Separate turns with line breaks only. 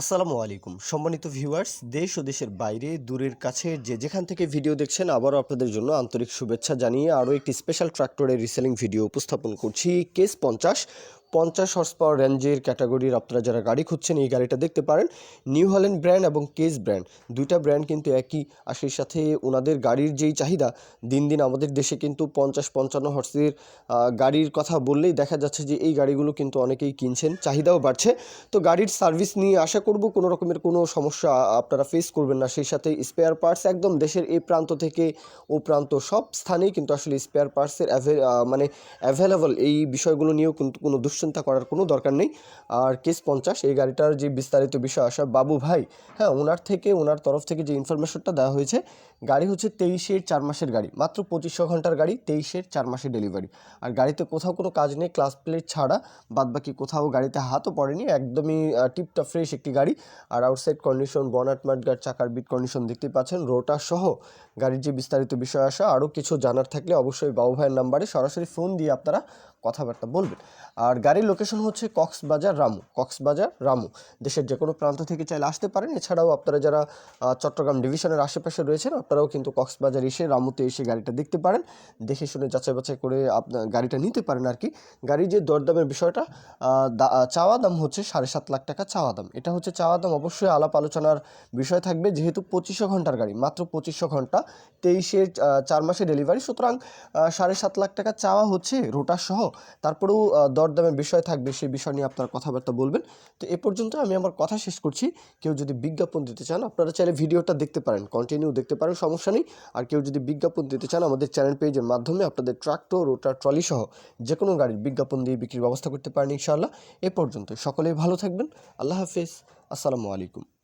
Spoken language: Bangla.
আসসালামু আলাইকুম। সম্মানিত ভিউয়ার্স, দেশ ও দেশের বাইরে, দূরের কাছে যে যেখান থেকে ভিডিও দেখছেন, আবারও আপনাদের জন্য আন্তরিক শুভেচ্ছা জানিয়ে আরও একটি স্পেশাল ট্রাক্টরের রিসেলিং ভিডিও উপস্থাপন করছি। কেস পঞ্চাশ পঞ্চাশ হর্স পাওয়ার রেঞ্জের ক্যাটাগরির আপনারা যারা গাড়ি খুঁজছেন, এই গাড়িটা দেখতে পারেন। নিউ হল্যান্ড ব্র্যান্ড এবং কেস ব্র্যান্ড দুইটা ব্র্যান্ড কিন্তু একই। আর সেই সাথে ওনাদের গাড়ির যেই চাহিদা, দিন দিন আমাদের দেশে কিন্তু পঞ্চাশ পঞ্চান্ন হর্সের গাড়ির কথা বললেই দেখা যাচ্ছে যে এই গাড়িগুলো কিন্তু অনেকেই কিনছেন, চাহিদাও বাড়ছে। তো গাড়ির সার্ভিস নিয়ে আশা করব কোনো রকমের কোনো সমস্যা আপনারা ফেস করবেন না। সেই সাথে স্পেয়ার পার্টস একদম দেশের এই প্রান্ত থেকে ও প্রান্ত সব স্থানেই কিন্তু আসলে স্পেয়ার পার্টসের মানে অ্যাভেলেবল এই বিষয়গুলো নিয়েও কিন্তু কোনো করার কোনো দরকার নেই। আর কেস পঞ্চাশ, এই গাড়িটার যে বিস্তারিত বিষয় আসা, বাবু ভাই হ্যাঁ ওনার থেকে ওনার তরফ থেকে যে ইনফরমেশনটা দেওয়া হয়েছে, গাড়ি হচ্ছে তেইশের চার মাসের গাড়ি, মাত্র পঁচিশশো ঘণ্টার গাড়ি, তেইশের চার মাসের ডেলিভারি আর গাড়িতে কোথাও কোনো কাজ নেই ক্লাস প্লেট ছাড়া, বাদবাকি কোথাও গাড়িতে হাতও পড়েনি, একদমই টিপটা ফ্রেশ একটি গাড়ি। আর আউটসাইড কন্ডিশন বনাট মাঠগার্ড চাকার বিট কন্ডিশন দেখতেই পাচ্ছেন রোটা সহ গাড়ির যে বিস্তারিত বিষয় আসা, আরও কিছু জানার থাকলে অবশ্যই বাবু ভাইয়ের নাম্বারে সরাসরি ফোন দিয়ে আপনারা কথাবার্তা বলবেন। আর গাড়ির লোকেশন হচ্ছে কক্সবাজার রামু। কক্সবাজার রামু। দেশের যে কোনো প্রান্ত থেকে চাইলে আসতে পারেন। এছাড়াও আপনারা যারা চট্টগ্রাম ডিভিশনের আশেপাশে রয়েছেন আপনারাও কিন্তু কক্সবাজার এসে রামুতে এসে গাড়িটা দেখতে পারেন। দেখে শুনে যাচাই বাছাই করে আপনার গাড়িটা নিতে পারেন আর কি। গাড়ির যে দরদামের বিষয়টা চাওয়া দাম হচ্ছে সাড়ে সাত লাখ টাকা চাওয়া দাম। এটা হচ্ছে চাওয়া দাম। অবশ্যই আলাপ আলোচনার বিষয় থাকবে। যেহেতু পঁচিশশো ঘণ্টার গাড়ি মাত্র পঁচিশশো ঘণ্টা। তেইশের আহ, চার মাসে ডেলিভারি সুতরাং সাড়ে সাত লাখ টাকা চাওয়া হচ্ছে রোটার সহ। তারপরেও দরদামের বিষয় থাকবে, সেই বিষয় নিয়ে আপনারা কথাবার্তা বলবেন। তো এ পর্যন্ত আমি আমার কথা শেষ করছি। কেউ যদি বিজ্ঞাপন দিতে চান, আপনারা চাইলে ভিডিওটা দেখতে পারেন কন্টিনিউ দেখতে পারেন, সমস্যা নেই। আর কেউ যদি বিজ্ঞাপন দিতে চান, আমাদের চ্যানেল পেজের মাধ্যমে আপনাদের ট্রাক্টর রোটার ট্রলি সহ যে কোনো গাড়ির বিজ্ঞাপন দিয়ে বিক্রির ব্যবস্থা করতে পারেন, ইনশাআল্লাহ। এ পর্যন্ত সকলেই ভালো থাকবেন। আল্লাহ হাফেজ। আসসালামু আলাইকুম।